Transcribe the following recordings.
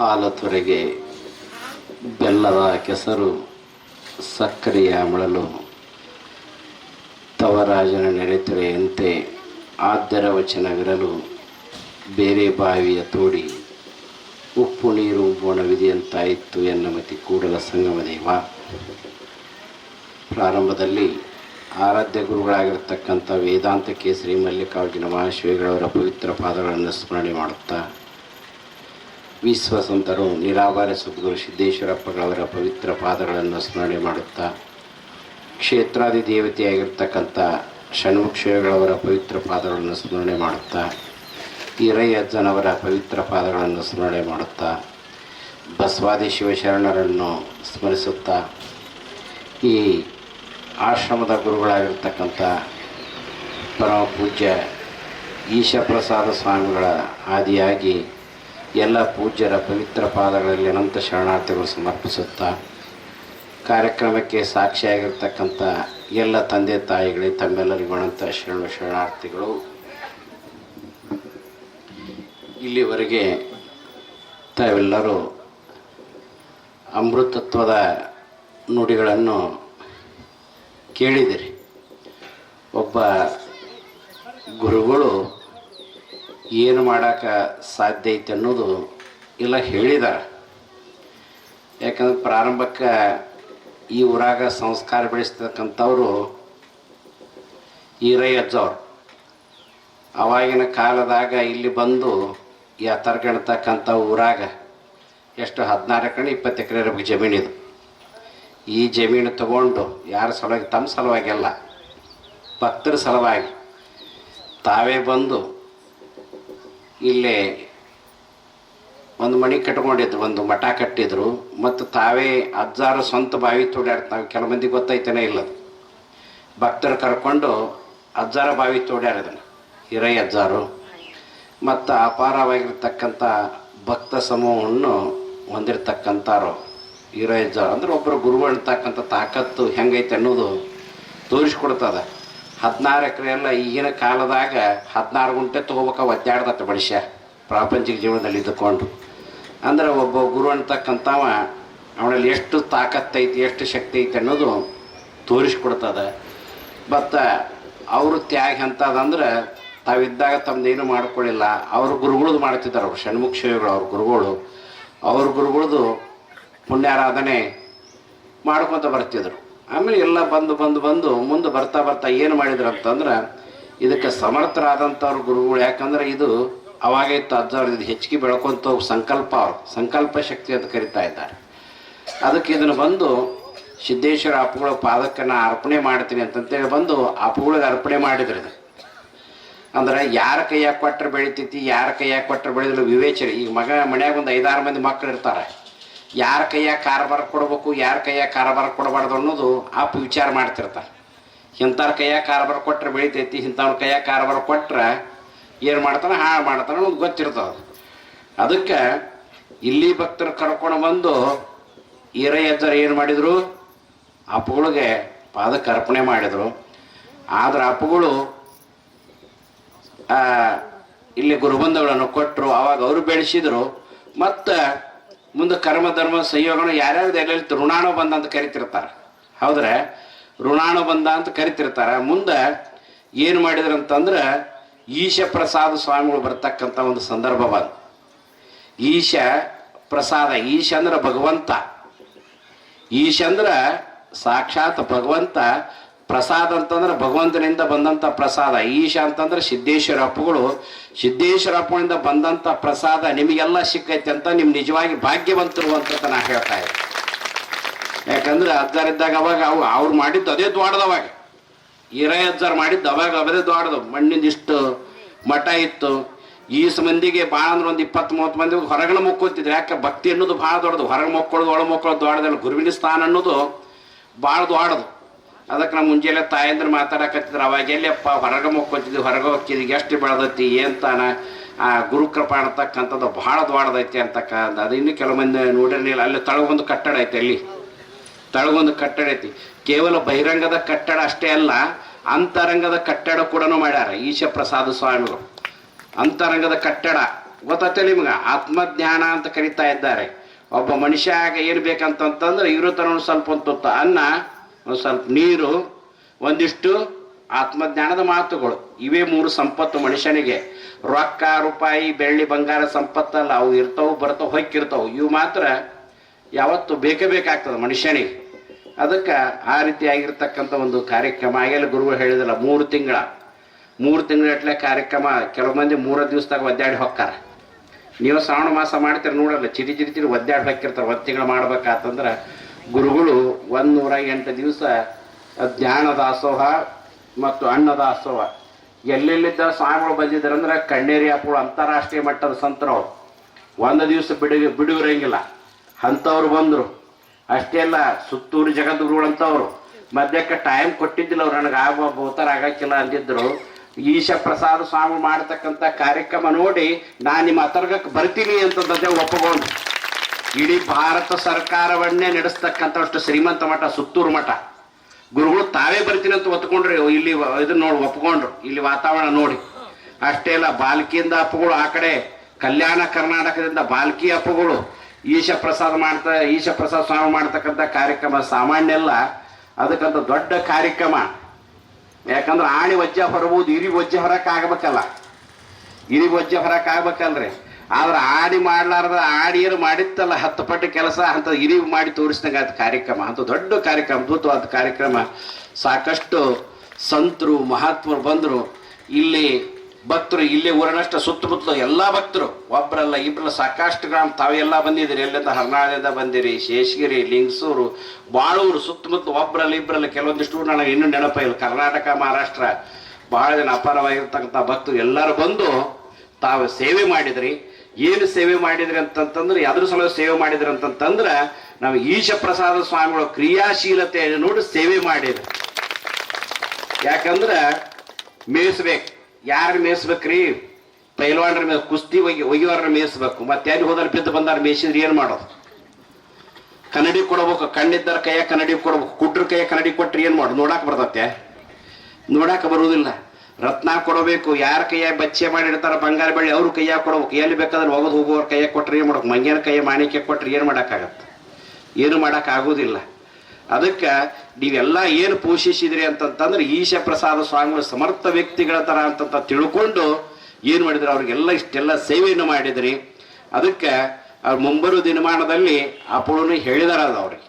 ಹಾಲತೊರೆಗೆ ಬೆಲ್ಲದ ಕೆಸರು ಸಕ್ಕರೆಯ ಮಳಲು ತವರಾಜನ ನೆರೆತೊರೆಯಂತೆ ಆದ್ದರ ವಚನವಿರಲು ಬೇರೆ ಬಾವಿಯ ತೋಡಿ ಉಪ್ಪು ನೀರು ಬೋಣವಿದೆಯಂತಾಯಿತು ಎನ್ನ ಮತಿ ಕೂಡಲ ಸಂಗಮ ದೇವ ಪ್ರಾರಂಭದಲ್ಲಿ ಆರಾಧ್ಯ ಗುರುಗಳಾಗಿರ್ತಕ್ಕಂಥ ವೇದಾಂತ ಕೇಸರಿ ಮಲ್ಲಿಕಾರ್ಜುನ ಮಹಾಶಿವಿಗಳವರ ಪವಿತ್ರ ಪಾದಗಳನ್ನು ಸ್ಮರಣೆ ಮಾಡುತ್ತಾ ವಿಶ್ವಸಂತರು ನಿರಾವಾರ ಸದ್ಗುರು ಸಿದ್ದೇಶ್ವರಪ್ಪಗಳವರ ಪವಿತ್ರ ಪಾದಗಳನ್ನು ಸ್ಮರಣೆ ಮಾಡುತ್ತಾ, ಕ್ಷೇತ್ರಾದಿ ದೇವತೆಯಾಗಿರ್ತಕ್ಕಂಥ ಷಣ್ಮುಕ್ಷಯಗಳವರ ಪವಿತ್ರ ಪಾದಗಳನ್ನು ಸ್ಮರಣೆ ಮಾಡುತ್ತಾ ಹಿರಯ್ಯಜ್ಜನವರ ಪವಿತ್ರ ಪಾದಗಳನ್ನು ಸ್ಮರಣೆ ಮಾಡುತ್ತಾ, ಬಸವಾದಿ ಶಿವಶರಣರನ್ನು ಸ್ಮರಿಸುತ್ತಾ, ಈ ಆಶ್ರಮದ ಗುರುಗಳಾಗಿರ್ತಕ್ಕಂಥ ಪರಮ ಪೂಜ್ಯ ಈಶಪ್ರಸಾದ ಸ್ವಾಮಿಗಳ ಆದಿಯಾಗಿ ಎಲ್ಲ ಪೂಜ್ಯರ ಪವಿತ್ರ ಪಾದಗಳಲ್ಲಿ ಅನಂತ ಶರಣಾರ್ಥಿಗಳು ಸಮರ್ಪಿಸುತ್ತಾ ಕಾರ್ಯಕ್ರಮಕ್ಕೆ ಸಾಕ್ಷಿಯಾಗಿರ್ತಕ್ಕಂಥ ಎಲ್ಲ ತಂದೆ ತಾಯಿಗಳಿಗೆ ತಮ್ಮೆಲ್ಲರಿಗೂ ಅನಂತ ಶರಣ ಶರಣಾರ್ಥಿಗಳು. ಇಲ್ಲಿವರೆಗೆ ತಾವೆಲ್ಲರೂ ಅಮೃತತ್ವದ ನುಡಿಗಳನ್ನು ಕೇಳಿದಿರಿ. ಒಬ್ಬ ಗುರುಗಳು ಏನು ಮಾಡೋಕೆ ಸಾಧ್ಯ ಐತೆ ಅನ್ನೋದು ಇಲ್ಲ ಹೇಳಿದ್ದಾರೆ ಯಾಕಂದ್ರೆ ಪ್ರಾರಂಭಕ್ಕೆ ಈ ಊರಾಗ ಸಂಸ್ಕಾರ ಬೆಳೆಸ್ತಕ್ಕಂಥವ್ರು ಈರಯ್ಯಜ್ಜವ್ರು ಅವಾಗಿನ ಕಾಲದಾಗ ಇಲ್ಲಿ ಬಂದು ಯತರ್ಗಣ್ತಕ್ಕಂಥ ಊರಾಗ ಎಷ್ಟು ಹದಿನಾರು ಎಕರೆ, ಇಪ್ಪತ್ತು ಎಕರೆ ಇರಬೇಕು ಜಮೀನಿದು ಈ ಜಮೀನು ತಗೊಂಡು ಯಾರ ಸಲುವಾಗಿ, ತಮ್ಮ ಸಲುವಾಗಿ ಅಲ್ಲ, ಭಕ್ತರ ಸಲುವಾಗಿ ತಾವೇ ಬಂದು ಇಲ್ಲೇ ಒಂದು ಮಣಿ ಕಟ್ಕೊಂಡಿದ್ರು, ಒಂದು ಮಠ ಕಟ್ಟಿದ್ರು, ಮತ್ತು ತಾವೇ ಅಜ್ಜಾರ ಸ್ವಂತ ಬಾವಿ ತೋಡ್ಯಾಡ್ತಾವೆ ಕೆಲವು ಮಂದಿ ಗೊತ್ತೈತೇನೆ ಇಲ್ಲದು ಭಕ್ತರು ಕರ್ಕೊಂಡು ಅಜ್ಜಾರ ಬಾವಿ ತೋಡ್ಯಾರ ಹಿರೈ ಅಜ್ಜಾರು. ಮತ್ತು ಅಪಾರವಾಗಿರ್ತಕ್ಕಂಥ ಭಕ್ತ ಸಮೂಹವನ್ನು ಹೊಂದಿರತಕ್ಕಂಥವ್ರು ಹಿರೈ ಅಜ್ಜಾರು. ಅಂದ್ರೆ ಒಬ್ಬರು ಗುರು ಅಂತಕ್ಕಂಥ ತಾಕತ್ತು ಹೆಂಗೈತೆ ಅನ್ನೋದು ತೋರಿಸ್ಕೊಡ್ತದ. ಹದಿನಾರು ಎಕರೆ ಎಲ್ಲ ಈಗಿನ ಕಾಲದಾಗ ಹದಿನಾರು ಗುಂಟೆ ತೊಗೋಬೇಕ ಒದ್ದಾಡ್ದತ್ತ ಮನುಷ್ಯ, ಪ್ರಾಪಂಚಿಕ ಜೀವನದಲ್ಲಿ ಇದ್ದುಕೊಂಡು. ಅಂದ್ರೆ ಒಬ್ಬ ಗುರು ಅಂತಕ್ಕಂಥವ ಅವನಲ್ಲಿ ಎಷ್ಟು ತಾಕತ್ತೈತಿ ಎಷ್ಟು ಶಕ್ತಿ ಐತಿ ಅನ್ನೋದು ತೋರಿಸ್ಕೊಡ್ತದ. ಮತ್ತು ಅವರು ತ್ಯಾಗ ಅಂತದಂದ್ರೆ ತಾವಿದ್ದಾಗ ತಮ್ಮದೇನು ಮಾಡ್ಕೊಳ್ಳಿಲ್ಲ ಅವ್ರ ಗುರುಗಳದ್ದು ಮಾಡ್ತಿದ್ದಾರೆ ಅವ್ರು ಷಣ್ಮುಖ ಶಿವಗಳು ಅವ್ರ ಗುರುಗಳು. ಅವ್ರ ಗುರುಗಳದ್ದು ಪುಣ್ಯಾರಾಧನೆ ಮಾಡ್ಕೊತ ಬರ್ತಿದ್ರು. ಆಮೇಲೆ ಎಲ್ಲ ಬಂದು ಬಂದು ಬಂದು ಮುಂದೆ ಬರ್ತಾ ಬರ್ತಾ ಏನು ಮಾಡಿದ್ರು ಅಂತಂದ್ರೆ ಇದಕ್ಕೆ ಸಮರ್ಥರಾದಂಥವ್ರು ಗುರುಗಳು. ಯಾಕಂದ್ರೆ ಇದು ಅವಾಗ ಇತ್ತು ಅಜ್ಜವ್ರು, ಇದು ಹೆಚ್ಚಿಗೆ ಬೆಳ್ಕೊಂತ ಸಂಕಲ್ಪ ಅವರು. ಸಂಕಲ್ಪ ಶಕ್ತಿ ಅಂತ ಕರಿತಾ ಇದ್ದಾರೆ. ಅದಕ್ಕೆ ಇದನ್ನು ಬಂದು ಸಿದ್ದೇಶ್ವರ ಅಪ್ಪುಗಳ ಪಾದಕ್ಕೆ ನಾ ಅರ್ಪಣೆ ಮಾಡ್ತೀನಿ ಅಂತಂತೇಳಿ ಬಂದು ಅಪ್ಪುಗಳಿಗೆ ಅರ್ಪಣೆ ಮಾಡಿದ್ರು ಇದು. ಅಂದ್ರೆ ಯಾರ ಕೈಯಾಗ ಕೊಟ್ಟರೆ ಬೆಳಿತೈತಿ, ಯಾರ ಕೈಯಾಗ ಕೊಟ್ಟರೆ ಬೆಳೆದ್ರು ವಿವೇಚನೆ. ಈಗ ಮಗ ಮನ್ಯಾಗ ಒಂದು ಐದಾರು ಮಂದಿ ಮಕ್ಕಳು ಇರ್ತಾರೆ. ಯಾರ ಕೈಯಾಗ ಕಾರಬಾರ ಕೊಡಬೇಕು, ಯಾರ ಕೈಯಾಗ ಕಾರಬಾರ ಕೊಡಬಾರ್ದು ಅನ್ನೋದು ಅಪ್ಪ ವಿಚಾರ ಮಾಡ್ತಿರ್ತಾರೆ. ಇಂಥವ್ರ ಕೈಯಾಗ ಕಾರಬಾರ ಕೊಟ್ಟರೆ ಬೆಳಿತೈತಿ, ಇಂಥವ್ರ ಕೈಯಾಗ ಕಾರಬಾರ ಕೊಟ್ಟರೆ ಏನು ಮಾಡ್ತಾನೆ ಹಾಳು ಮಾಡ್ತಾನೆ ಅನ್ನೋದು ಗೊತ್ತಿರ್ತದೆ ಅದಕ್ಕೆ ಇಲ್ಲಿ ಭಕ್ತರು ಕರ್ಕೊಂಡು ಬಂದು ಈರಯ್ಯಜ್ಜರು ಏನು ಮಾಡಿದರು? ಅಪ್ಪಗಳಿಗೆ ಪಾದಕ್ಕೆ ಅರ್ಪಣೆ ಮಾಡಿದರು. ಆದ್ರೆ ಅಪ್ಪಗಳು ಇಲ್ಲಿ ಗುರುಬಂಧಗಳನ್ನು ಕೊಟ್ಟರು ಅವಾಗ ಅವರು ಬೆಳೆಸಿದರು. ಮತ್ತು ಮುಂದೆ ಕರ್ಮ, ಧರ್ಮ, ಸಂಯೋಗನ ಯಾರ್ಯಾರು ಎಲ್ಲೆಲ್ಲಿ ಋಣಾಣು ಬಂದ ಅಂತ ಕರಿತಿರ್ತಾರೆ. ಹೌದ್ರೆ, ಋಣಾಣು ಬಂದ ಅಂತ ಕರಿತಿರ್ತಾರೆ. ಮುಂದೆ ಏನು ಮಾಡಿದ್ರು ಅಂತಂದ್ರೆ ಈಶ ಪ್ರಸಾದ ಸ್ವಾಮಿಗಳು ಬರ್ತಕ್ಕಂಥ ಒಂದು ಸಂದರ್ಭ ಬಂದು. ಈಶ ಪ್ರಸಾದ ಈಶ ಅಂದ್ರೆ ಭಗವಂತ. ಈಶ ಅಂದ್ರೆ ಸಾಕ್ಷಾತ್ ಭಗವಂತ ಪ್ರಸಾದ ಅಂತಂದ್ರೆ ಭಗವಂತನಿಂದ ಬಂದಂಥ ಪ್ರಸಾದ, ಈಶ ಅಂತಂದ್ರೆ ಸಿದ್ದೇಶ್ವರ ಅಪ್ಪಗಳು. ಸಿದ್ದೇಶ್ವರ ಅಪ್ಪನಿಂದ ಬಂದಂಥ ಪ್ರಸಾದ ನಿಮಗೆಲ್ಲ ಸಿಕ್ಕೈತೆ ಅಂತ ನಿಮ್ ನಿಜವಾಗಿ ಭಾಗ್ಯವಂತರು ಅಂತ ನಾ ಹೇಳ್ತಾ ಇದ್ದೆ ಯಾಕಂದ್ರೆ ಅಜ್ಜಾರಿದ್ದಾಗ ಅವಾಗ ಅವು ಅವ್ರು ಮಾಡಿದ್ದು ಅದೇ ದ್ವಾಡದವಾಗ ಹಿರೇ ಅಜ್ಜಾರ್ ಮಾಡಿದ್ದು ಅವಾಗ ಅದೇ ದ್ವಾಡದು ಮಣ್ಣಿಂದ ಇಷ್ಟು ಮಠ ಇತ್ತು. ಈಸ ಮಂದಿಗೆ ಭಾಳ ಅಂದ್ರೆ ಒಂದು ಇಪ್ಪತ್ತು ಮೂವತ್ತು ಮಂದಿ ಹೊರಗಡೆ ಮುಕ್ಕೋತಿದ್ರು. ಯಾಕೆ? ಭಕ್ತಿ ಅನ್ನೋದು ಭಾಳ ದೊಡ್ಡದು. ಹೊರಗೆ ಮಕ್ಕಳದು ಒಳ ಮಕ್ಕಳದು ದೊಡ್ಡದಲ್ಲ ಗುರುವಿನ ಸ್ಥಾನ ಅನ್ನೋದು ಭಾಳ ದೊಡ್ಡದು. ಅದಕ್ಕೆ ನಮ್ಮ ಮುಂಜಾನೆ ತಾಯಂದ್ರ ಮಾತಾಡಕತ್ತಿದ್ರು, ಅವಾಗ ಎಲ್ಲಪ್ಪ ಹೊರಗೆ ಮಕ್ಕೋತಿದ್ವಿ ಹೊರಗೆ ಹೋಗ್ತಿದ್ವಿ ಎಷ್ಟು ಬೆಳೆದೈತಿ ಏನು ತಾನ ಆ ಗುರುಕೃಪ ಅನ್ನತಕ್ಕಂಥದ್ದು ಭಾಳ ದೊಡ್ಡದೈತಿ ಅಂತಕ್ಕ ಅದು ಇನ್ನೂ ಕೆಲವು ಮಂದಿ ನೋಡಿರಲಿಲ್ಲ. ಅಲ್ಲಿ ತಳಗೊಂದು ಕಟ್ಟಡ ಐತೆ, ಅಲ್ಲಿ. ತಳಗೊಂದು ಕಟ್ಟಡ ಐತಿ. ಕೇವಲ ಬಹಿರಂಗದ ಕಟ್ಟಡ ಅಷ್ಟೇ ಅಲ್ಲ, ಅಂತರಂಗದ ಕಟ್ಟಡ ಕೂಡ ಮಾಡ್ಯಾರ ಈಶ ಪ್ರಸಾದ ಸ್ವಾಮಿಗಳು. ಅಂತರಂಗದ ಕಟ್ಟಡ. ಗೊತ್ತೈತೆ ನಿಮ್ಗೆ? ಆತ್ಮಜ್ಞಾನ ಅಂತ ಕರಿತಾ ಇದ್ದಾರೆ. ಒಬ್ಬ ಮನುಷ್ಯಾಗ ಏನು ಬೇಕಂತಂತಂದ್ರೆ ಇವರು ತನ ಸ್ವಲ್ಪ ಒಂದು ಅನ್ನ ಒಂದು ಸ್ವಲ್ಪ ನೀರು, ಒಂದಿಷ್ಟು ಆತ್ಮಜ್ಞಾನದ ಮಾತುಗಳು. ಇವೇ ಮೂರು ಸಂಪತ್ತು ಮನುಷ್ಯನಿಗೆ. ರೊಕ್ಕ, ರೂಪಾಯಿ, ಬೆಳ್ಳಿ, ಬಂಗಾರ ಸಂಪತ್ತಲ್ಲ, ಅವು ಇರ್ತಾವು ಬರ್ತಾವು ಹೊಕ್ಕಿರ್ತಾವು, ಇವು ಮಾತ್ರ ಯಾವತ್ತು ಬೇಕೇ ಬೇಕಾಗ್ತದೆ ಮನುಷ್ಯನಿಗೆ. ಅದಕ್ಕೆ ಆ ರೀತಿಯಾಗಿರ್ತಕ್ಕಂಥ ಒಂದು ಕಾರ್ಯಕ್ರಮ. ಆಗಲ್ಲ ಗುರುಗಳು ಹೇಳಿದಲ್ಲ, ಮೂರು ತಿಂಗಳ. ಮೂರು ತಿಂಗಳಟ್ಲೆ ಕಾರ್ಯಕ್ರಮ, ಕೆಲವು ಮಂದಿ ಮೂರು ದಿವಸದಾಗ ಒದ್ದಾಡಿ ಹೊಕ್ಕಾರ. ನೀವು ಶ್ರಾವಣ ಮಾಸ ಮಾಡ್ತೀರಿ ನೋಡಲ್ಲ, ಚಿರಿ ಚಿರಿ ಚಿರಿ ಒದ್ದಾಡಿ ಹಾಕಿರ್ತಾರೆ ಒಂದು ತಿಂಗಳು ಮಾಡ್ಬೇಕಾತಂದ್ರೆ ಗುರುಗಳು ನೂರ ಎಂಟು ದಿವಸ ಜ್ಞಾನ ದಾಸೋಹ ಮತ್ತು ಅನ್ನ ದಾಸೋಹ ಎಲ್ಲೆಲ್ಲಿದ್ದ ಸ್ವಾಮಿಗಳು ಬಂದಿದ್ದಾರಂದ್ರೆ ಕಣ್ಣೇರಿ ಅಪ್ಪಳು ಅಂತಾರಾಷ್ಟ್ರೀಯ ಮಟ್ಟದ ಸಂತರು. ಒಂದು ದಿವಸ ಬಿಡು ಬಿಡುವಿರಂಗಿಲ್ಲ. ಅಂಥವ್ರು ಬಂದರು. ಅಷ್ಟೇ ಅಲ್ಲ, ಸುತ್ತೂರು ಜಗದ್ಗುರುಗಳು ಅಂತವ್ರು ಮಧ್ಯಕ್ಕೆ ಟೈಮ್ ಕೊಟ್ಟಿದ್ದಿಲ್ಲ ಅವ್ರು, ನನಗೆ ಆಗುವ ಬಹುತರ ಆಗಕ್ಕಿಲ್ಲ ಅಂದಿದ್ರು. ಈಶ ಪ್ರಸಾದ ಸ್ವಾಮಿ ಮಾಡ್ತಕ್ಕಂಥ ಕಾರ್ಯಕ್ರಮ ನೋಡಿ, ನಾನು ನಿಮ್ಮ ಅತರ್ಗಕ್ಕೆ ಬರ್ತೀನಿ ಅಂತಂದ್ರೆ ಒಪ್ಪಗೊಂಡು ಇಡೀ ಭಾರತ ಸರ್ಕಾರವನ್ನೇ ನಡೆಸ್ತಕ್ಕಂಥಷ್ಟು ಶ್ರೀಮಂತ ಮಠ, ಸುತ್ತೂರು ಮಠ. ಗುರುಗಳು ತಾವೇ ಬರ್ತೀನಿ ಅಂತ ಒತ್ಕೊಂಡ್ರಿ ಇಲ್ಲಿ ಇದನ್ನ ನೋಡಿ, ಒಪ್ಕೊಂಡ್ರು. ಇಲ್ಲಿ ವಾತಾವರಣ ನೋಡಿ. ಅಷ್ಟೇ ಅಲ್ಲ, ಬಾಲ್ಕಿಯಿಂದ ಅಪ್ಪಗಳು ಆ ಕಡೆ, ಕಲ್ಯಾಣ ಕರ್ನಾಟಕದಿಂದ ಬಾಲ್ಕಿ ಅಪ್ಪಗಳು ಈಶ ಪ್ರಸಾದ ಮಾಡ್ತಾ ಈಶ ಪ್ರಸಾದ ಸ್ವಾಮಿ ಮಾಡ್ತಕ್ಕಂಥ ಕಾರ್ಯಕ್ರಮ ಸಾಮಾನ್ಯ ಅಲ್ಲ. ಅದಕ್ಕಂತ ದೊಡ್ಡ ಕಾರ್ಯಕ್ರಮ. ಯಾಕಂದ್ರೆ ಆಣಿ ವಜ್ಜೆ ಹೊರಬಹುದು ಇರಿ ವಜ್ಜೆ ಹೊರಕ್ಕೆ ಆಗ್ಬೇಕಲ್ಲ. ಇರಿ ವಜ್ಜೆ ಹೊರಕ್ಕೆ ಆಗ್ಬೇಕಲ್ರಿ ಆದ್ರೆ ಆಡಿ ಮಾಡ್ಲಾರ್ದ ಆಡಿಯರು ಮಾಡಿತ್ತಲ್ಲ, ಹತ್ತು ಪಟ್ಟು ಕೆಲಸ ಅಂತ ಇರಿ ಮಾಡಿ ತೋರಿಸಿದಂಗ ಅದು ಕಾರ್ಯಕ್ರಮ. ಅಂತ ದೊಡ್ಡ ಕಾರ್ಯಕ್ರಮ, ಅದ್ಭುತವಾದ ಕಾರ್ಯಕ್ರಮ. ಸಾಕಷ್ಟು ಸಂತರು, ಮಹಾತ್ಮರು ಬಂದರು. ಇಲ್ಲಿ ಭಕ್ತರು, ಇಲ್ಲಿ ಊರನಷ್ಟ ಸುತ್ತಮುತ್ತಲು ಎಲ್ಲ ಭಕ್ತರು ಒಬ್ಬರಲ್ಲ ಇಬ್ಬರಲ್ಲ ಸಾಕಷ್ಟು ಗ್ರಾಮ ತಾವೆಲ್ಲ ಬಂದಿದ್ದೀರಿ. ಎಲ್ಲಿಂದ? ಹರ್ನಾಳದಿಂದ ಬಂದಿರಿ, ಶೇಷಗಿರಿ, ಲಿಂಗಸೂರು, ಬಾಳೂರು ಸುತ್ತಮುತ್ತಲು ಒಬ್ಬರಲ್ಲ ಇಬ್ಬರಲ್ಲ ಕೆಲವೊಂದಿಷ್ಟು ನನಗೆ ಇನ್ನೂ ನೆನಪ ಇಲ್ಲ. ಕರ್ನಾಟಕ, ಮಹಾರಾಷ್ಟ್ರ, ಬಹಳ ಜನ ಅಪಾರವಾಗಿರ್ತಕ್ಕಂಥ ಭಕ್ತರು ಎಲ್ಲರೂ ಬಂದು ತಾವು ಸೇವೆ ಮಾಡಿದ್ರಿ. ಏನು ಸೇವೆ ಮಾಡಿದ್ರಿ ಅಂತಂತಂದ್ರೆ ಅದ್ರ ಸಲುವಾಗಿ ಸೇವೆ ಮಾಡಿದ್ರಿ ಅಂತಂತಂದ್ರೆ, ನಾವು ಈಶ ಪ್ರಸಾದ ಸ್ವಾಮಿಗಳ ಕ್ರಿಯಾಶೀಲತೆ ನೋಡಿ ಸೇವೆ ಮಾಡಿದ್ರು ಯಾಕಂದ್ರೆ, ಮೇಯಿಸ್ಬೇಕು. ಯಾರು ಮೇಯಿಸ್ಬೇಕ್ರಿ? ಪೈಲ್ವಾನ್ರ ಮೇಲೆ ಕುಸ್ತಿ ಒಗಿ ಒಯ್ಯೋರ ಮೇಯಿಸ್ಬೇಕು. ಮತ್ತೆ ಯಾರಿಗೆ ಹೋದ್ರೆ ಬಿದ್ದು ಬಂದಾರ ಮೇಯಿಸಿದ್ರೆ ಏನು ಮಾಡೋದು? ಕನ್ನಡಿ ಕೊಡ್ಬೇಕು, ಕಣ್ಣಿದ್ದರ ಕೈಯ ಕನ್ನಡಿ ಕೊಡ್ಬೇಕು ಕುಟ್ರ ಕೈಯ ಕನ್ನಡಿ ಕೊಟ್ರೆ ಏನು ಮಾಡೋದು? ನೋಡಕ್ಕೆ ಬರ್ತತೆ. ನೋಡಕ್ಕೆ ಬರುವುದಿಲ್ಲ. ರತ್ನ ಕೊಡಬೇಕು, ಯಾರ ಕೈಯಾಗ ಬಚ್ಚೆ ಮಾಡಿರ್ತಾರ ಬಂಗಾರ ಬೆಳ್ಳಿ ಅವ್ರ ಕೈಯಾಗ ಕೊಡ್ಬೇಕು. ಎಲ್ಲಿ ಬೇಕಾದ್ರೆ ಹೋಗೋದು ಹೋಗೋರ್ ಕೈಯಾಗ ಕೊಟ್ರೆ ಏನು ಮಾಡ್ಬೇಕು? ಮಂಗ್ಯನ ಕೈಯ ಮಾಣಿಕ್ಯ ಕೊಟ್ರೆ ಏನು ಮಾಡೋಕ್ಕಾಗತ್ತೆ? ಏನು ಮಾಡೋಕ್ಕಾಗೋದಿಲ್ಲ. ಅದಕ್ಕೆ ನೀವೆಲ್ಲ ಏನು ಪೋಷಿಸಿದ್ರಿ ಅಂತಂತಂದ್ರೆ ಈಶ ಪ್ರಸಾದ ಸ್ವಾಮಿಗಳು ಸಮರ್ಥ ವ್ಯಕ್ತಿಗಳ ಥರ ಅಂತಂತ ತಿಳ್ಕೊಂಡು ಏನು ಮಾಡಿದ್ರು? ಅವ್ರಿಗೆಲ್ಲ ಇಷ್ಟೆಲ್ಲ ಸೇವೆಯನ್ನು ಮಾಡಿದ್ರಿ. ಅದಕ್ಕೆ ಅವ್ರು ಮುಂಬರುವ ದಿನಮಾನದಲ್ಲಿ ಅಪೋಳನು ಹೇಳಿದಾರ ಅದು ಅವ್ರಿಗೆ.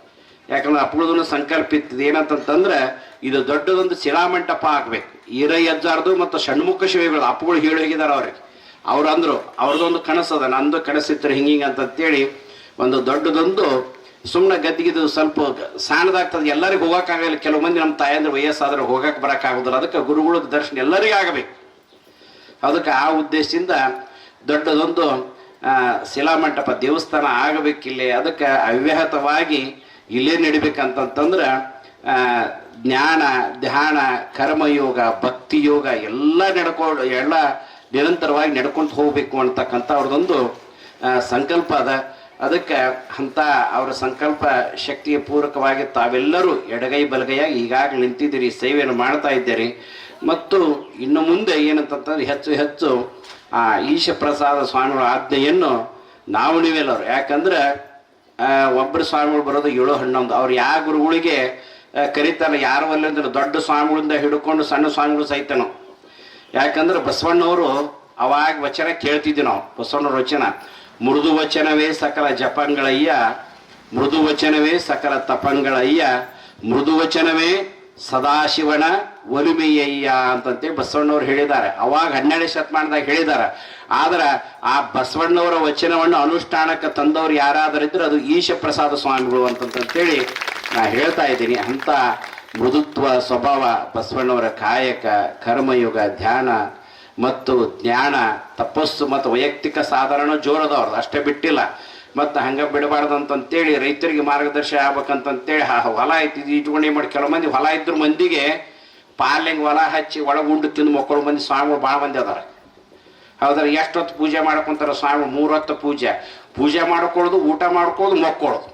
ಯಾಕಂದ್ರೆ ಅಪ್ಪಳದನ್ನು ಸಂಕಲ್ಪ ಏನಂತಂತಂದ್ರೆ ಇದು ದೊಡ್ಡದೊಂದು ಶಿಲಾಮಂಟಪ ಆಗ್ಬೇಕು. ಈರೈ ಅಜ್ಜಾರ್ದು ಮತ್ತು ಷಣ್ಮುಖ ಶಿವೆಗಳು ಅಪ್ಪಗಳು ಹೇಳಿ ಹೋಗಿದ್ದಾರೆ ಅವ್ರಿಗೆ. ಅವ್ರು ಅಂದ್ರು, ಅವ್ರದ್ದೊಂದು ಕನಸದ, ನಂದು ಕನಸಿತ್ತು ಹಿಂಗೆ ಅಂತಂತೇಳಿ ಒಂದು ದೊಡ್ಡದೊಂದು ಸುಮ್ಮನೆ ಗದ್ದಿಗಿದು ಸ್ವಲ್ಪ ಸಾಣದಾಗ್ತದೆ ಎಲ್ಲರಿಗೂ ಹೋಗೋಕ್ಕಾಗಲ್ಲ ಕೆಲವು ಮಂದಿ ನಮ್ಮ ತಾಯಂದ್ರೆ ವಯಸ್ಸಾದ್ರೆ ಹೋಗಕ್ಕೆ ಬರೋಕ್ಕಾಗೋದಿಲ್ಲ. ಅದಕ್ಕೆ ಗುರುಗಳ ದರ್ಶನ ಎಲ್ಲರಿಗೂ ಆಗಬೇಕು. ಅದಕ್ಕೆ ಆ ಉದ್ದೇಶದಿಂದ ದೊಡ್ಡದೊಂದು ಶಿಲಾಮಂಟಪ ದೇವಸ್ಥಾನ ಆಗಬೇಕಿಲ್ಲ. ಅದಕ್ಕೆ ಅವ್ಯಾಹತವಾಗಿ ಇಲ್ಲೇ ನಡಿಬೇಕಂತಂತಂದ್ರೆ ಜ್ಞಾನ ಧ್ಯಾನ ಕರ್ಮಯೋಗ ಭಕ್ತಿ ಯೋಗ ಎಲ್ಲ ನಡ್ಕೊಂಡು ಎಲ್ಲ ನಿರಂತರವಾಗಿ ನಡ್ಕೊಂಡು ಹೋಗ್ಬೇಕು ಅಂತಕ್ಕಂಥ ಅವ್ರದ್ದೊಂದು ಆ, ಸಂಕಲ್ಪ ಅದ. ಅದಕ್ಕೆ ಅಂತ ಅವರ ಸಂಕಲ್ಪ ಶಕ್ತಿಯ ಪೂರಕವಾಗಿ ತಾವೆಲ್ಲರೂ ಎಡಗೈ ಬಲಗೈಯಾಗಿ ಈಗಾಗಲೇ ನಿಂತಿದ್ದೀರಿ ಸೇವೆಯನ್ನು ಮಾಡ್ತಾ ಇದ್ದೀರಿ. ಮತ್ತು ಇನ್ನು ಮುಂದೆ ಏನಂತಂತಂದ್ರೆ ಹೆಚ್ಚು ಹೆಚ್ಚು ಆ ಈಶ ಪ್ರಸಾದ ಸ್ವಾಮಿಗಳ ಆಜ್ಞೆಯನ್ನು ನಾವು ನೀವೆಲ್ಲರು ಯಾಕಂದ್ರೆ ಒಬ್ಬರು ಸ್ವಾಮಿಗಳು ಬರೋದು ಏಳು ಹನ್ನೊಂದು ಅವ್ರು ಯಾವ ಗುರುಗಳಿಗೆ ಕರೀತಾರೆ ಯಾರು ಯಾರು ಅಲ್ಲಂದ್ರೆ ದೊಡ್ಡ ಸ್ವಾಮಿಗಳಿಂದ ಹಿಡ್ಕೊಂಡು ಸಣ್ಣ ಸ್ವಾಮಿಗಳು ಸಹಿತನು. ಯಾಕಂದ್ರೆ ಬಸವಣ್ಣವರು ಅವಾಗ ವಚನ ಕೇಳ್ತಿದ್ವಿ ನಾವು, ಬಸವಣ್ಣವ್ರ ವಚನ. ಮೃದು ವಚನವೇ ಸಕಲ ಜಪಂಗಳಯ್ಯ, ಮೃದು ವಚನವೇ ಸಕಲ ತಪಂಗಳಯ್ಯ, ಮೃದು ವಚನವೇ ಸದಾಶಿವನ ಒಲಿಮೆಯಯ್ಯ ಅಂತಂತೇಳಿ ಬಸವಣ್ಣವ್ರು ಹೇಳಿದ್ದಾರೆ. ಅವಾಗ ಹನ್ನೆರಡು ಶತಮಾನದಾಗ ಹೇಳಿದ್ದಾರೆ. ಆದ್ರೆ ಆ ಬಸವಣ್ಣವರ ವಚನವನ್ನು ಅನುಷ್ಠಾನಕ್ಕೆ ತಂದವರು ಯಾರಾದರಿದ್ರೆ ಅದು ಈಶ ಪ್ರಸಾದ ಸ್ವಾಮಿಗಳು ಅಂತಂತೇಳಿ ನಾ ಹೇಳ್ತಾ ಇದ್ದೀನಿ. ಅಂತ ಮೃದುತ್ವ ಸ್ವಭಾವ ಬಸವಣ್ಣವರ ಕಾಯಕ, ಕರ್ಮಯುಗ, ಧ್ಯಾನ ಮತ್ತು ಜ್ಞಾನ, ತಪಸ್ಸು ಮತ್ತು ವೈಯಕ್ತಿಕ ಸಾಧಾರಣ ಜೋರದವ್ರದ್ದು. ಅಷ್ಟೇ ಬಿಟ್ಟಿಲ್ಲ. ಮತ್ತು ಹಂಗೆ ಬಿಡಬಾರ್ದು ಅಂತಂತೇಳಿ ರೈತರಿಗೆ ಮಾರ್ಗದರ್ಶನ ಆಗ್ಬೇಕಂತಂತೇಳಿ ಹೊಲ ಐತಿ ಇಟ್ಕೊಂಡು ಮಾಡಿ ಕೆಲವು ಮಂದಿ ಹೊಲ ಇದ್ರ ಮಂದಿಗೆ ಪಾಲ್ಯಂಗೆ ಹೊಲ ಹಚ್ಚಿ ಒಳಗೆ ಉಂಡು ತಿಂದು ಮಕ್ಕಳು ಮಂದಿ ಸ್ವಾಮಿಗಳು ಭಾಳ ಮಂದಿ ಅದಾರ. ಹೌದ್ರ, ಎಷ್ಟೊತ್ತು ಪೂಜೆ ಮಾಡ್ಕೊಂತಾರೆ ಸ್ವಾಮಿ? ಮೂರು ಹೊತ್ತು ಪೂಜೆ. ಪೂಜೆ ಮಾಡ್ಕೊಳ್ಳೋದು, ಊಟ ಮಾಡ್ಕೊಳ್ಳೋದು, ಮಕ್ಕೊಳ್ಳೋದು.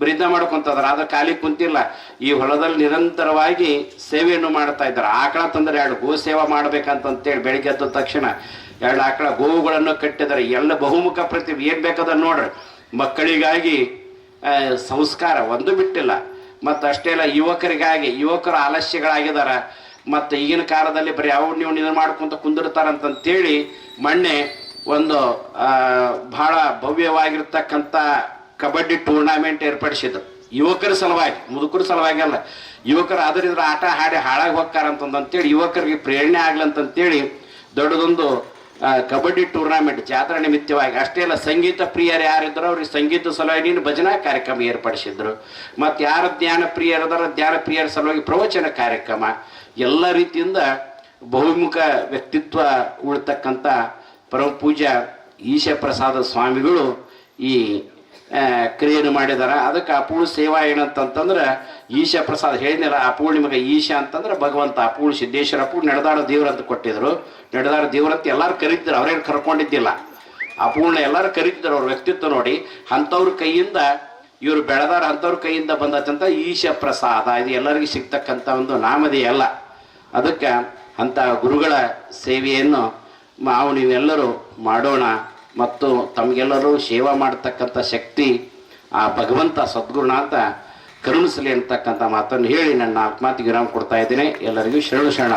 ಬೃದ್ಧ ಮಾಡ್ಕೊಂತದ್ರ ಆದ್ರೆ ಖಾಲಿ ಕುಂತಿಲ್ಲ. ಈ ಹೊಲದಲ್ಲಿ ನಿರಂತರವಾಗಿ ಸೇವೆಯನ್ನು ಮಾಡ್ತಾ ಇದ್ದಾರೆ. ಆಕಳ ತಂದ್ರೆ ಎರಡು ಗೋ ಸೇವಾ ಮಾಡ್ಬೇಕಂತಂತೇಳಿ ಬೆಳಿಗ್ಗೆ ಎದ್ದ ತಕ್ಷಣ ಎರಡು ಆಕಳ ಗೋವುಗಳನ್ನು ಕಟ್ಟಿದರೆ ಎಲ್ಲ ಬಹುಮುಖ ಪ್ರತಿಭೆ. ಏನು ಬೇಕಾದ ನೋಡ್ರಿ. ಮಕ್ಕಳಿಗಾಗಿ ಸಂಸ್ಕಾರ ಒಂದು ಬಿಟ್ಟಿಲ್ಲ. ಮತ್ತು ಅಷ್ಟೇ ಅಲ್ಲ, ಯುವಕರಿಗಾಗಿ, ಯುವಕರು ಆಲಸ್ಯಗಳಾಗಿದ್ದಾರೆ. ಮತ್ತು ಈಗಿನ ಕಾಲದಲ್ಲಿ ಬರೀ ಅವ್ರು ನೀವು ಇದನ್ನು ಮಾಡ್ಕೊಂತ ಕುಂದಿರ್ತಾರಂತಂತೇಳಿ ಮೊನ್ನೆ ಒಂದು ಬಹಳ ಭವ್ಯವಾಗಿರ್ತಕ್ಕಂಥ ಕಬಡ್ಡಿ ಟೂರ್ನಾಮೆಂಟ್ ಏರ್ಪಡಿಸಿದ್ರು ಯುವಕರ ಸಲುವಾಗಿ, ಮುದುಕರ ಸಲುವಾಗಿ ಅಲ್ಲ. ಯುವಕರು ಅದರಿಂದ ಆಟ ಹಾಡಿ ಹಾಳಾಗಿ ಹೋಗ್ತಾರಂತಂತೇಳಿ ಯುವಕರಿಗೆ ಪ್ರೇರಣೆ ಆಗ್ಲಂತಂತೇಳಿ ದೊಡ್ಡದೊಂದು ಕಬಡ್ಡಿ ಟೂರ್ನಾಮೆಂಟ್ ಜಾತ್ರಾ ನಿಮಿತ್ತವಾಗಿ ಅಷ್ಟೇ ಅಲ್ಲ, ಸಂಗೀತ ಪ್ರಿಯರು ಯಾರಿದ್ರು ಅವ್ರಿಗೆ ಸಂಗೀತ ಸಲುವಾಗಿ ನೀನು ಭಜನಾ ಕಾರ್ಯಕ್ರಮ ಏರ್ಪಡಿಸಿದ್ರು. ಮತ್ತು ಯಾರು ಜ್ಞಾನ ಪ್ರಿಯರದಾರ ಧ್ಯಾನ ಪ್ರಿಯರ ಸಲುವಾಗಿ ಪ್ರವಚನ ಕಾರ್ಯಕ್ರಮ. ಎಲ್ಲ ರೀತಿಯಿಂದ ಬಹುಮುಖ ವ್ಯಕ್ತಿತ್ವ ಉಳ್ತಕ್ಕಂಥ ಪರಮ ಪೂಜ್ಯ ಈಶ ಪ್ರಸಾದ ಸ್ವಾಮಿಗಳು ಈ ಕ್ರಿಯೆಯನ್ನು ಮಾಡಿದಾರೆ ಅದಕ್ಕೆ ಅಪೂರ್ಣ ಸೇವಾ ಏನಂತಂತಂದ್ರೆ ಈಶ ಪ್ರಸಾದ್ ಹೇಳಿದ್ನಲ್ಲ ಅಪೂರ್ಣ ನಿಮಗೆ ಈಶ ಅಂತಂದ್ರೆ ಭಗವಂತ ಅಪೂರ್ಣ ಸಿದ್ದೇಶ್ವರ ಅಪೂರ್ಣ ನಡೆದಾಡೋ ದೇವ್ರ ಅಂತ ಕೊಟ್ಟಿದ್ರು. ನಡೆದಾಡೋ ದೇವ್ರಂತ ಎಲ್ಲರೂ ಕರೀತಿದ್ರು, ಅವ್ರೇನು ಕರ್ಕೊಂಡಿದ್ದಿಲ್ಲ. ಅಪೂರ್ಣ ಎಲ್ಲರೂ ಕರೀತಿದ್ರು ಅವ್ರ ವ್ಯಕ್ತಿತ್ವ ನೋಡಿ. ಅಂಥವ್ರ ಕೈಯಿಂದ, ಇವರು ಬೆಳೆದಾರ ಅಂಥವ್ರ ಕೈಯಿಂದ ಬಂದಂತ ಈಶ ಪ್ರಸಾದ. ಇದು ಎಲ್ಲರಿಗೂ ಸಿಗ್ತಕ್ಕಂಥ ಒಂದು ನಾಮಧೇಯ ಅಲ್ಲ. ಅದಕ್ಕೆ ಅಂಥ ಗುರುಗಳ ಸೇವೆಯನ್ನು ನಾವು ನೀವೆಲ್ಲರೂ ಮಾಡೋಣ. ಮತ್ತು ತಮಗೆಲ್ಲರೂ ಸೇವಾ ಮಾಡತಕ್ಕಂಥ ಶಕ್ತಿ ಆ ಭಗವಂತ ಸದ್ಗುರುನಾಥ ಕರುಣಿಸಲಿ ಅಂತಕ್ಕಂಥ ಮಾತನ್ನು ಹೇಳಿ ನನ್ನ ಆತ್ಮಾತಿ ವಿರಾಮ ಕೊಡ್ತಾ ಇದ್ದೀನಿ. ಎಲ್ಲರಿಗೂ ಶರಣು ಶರಣ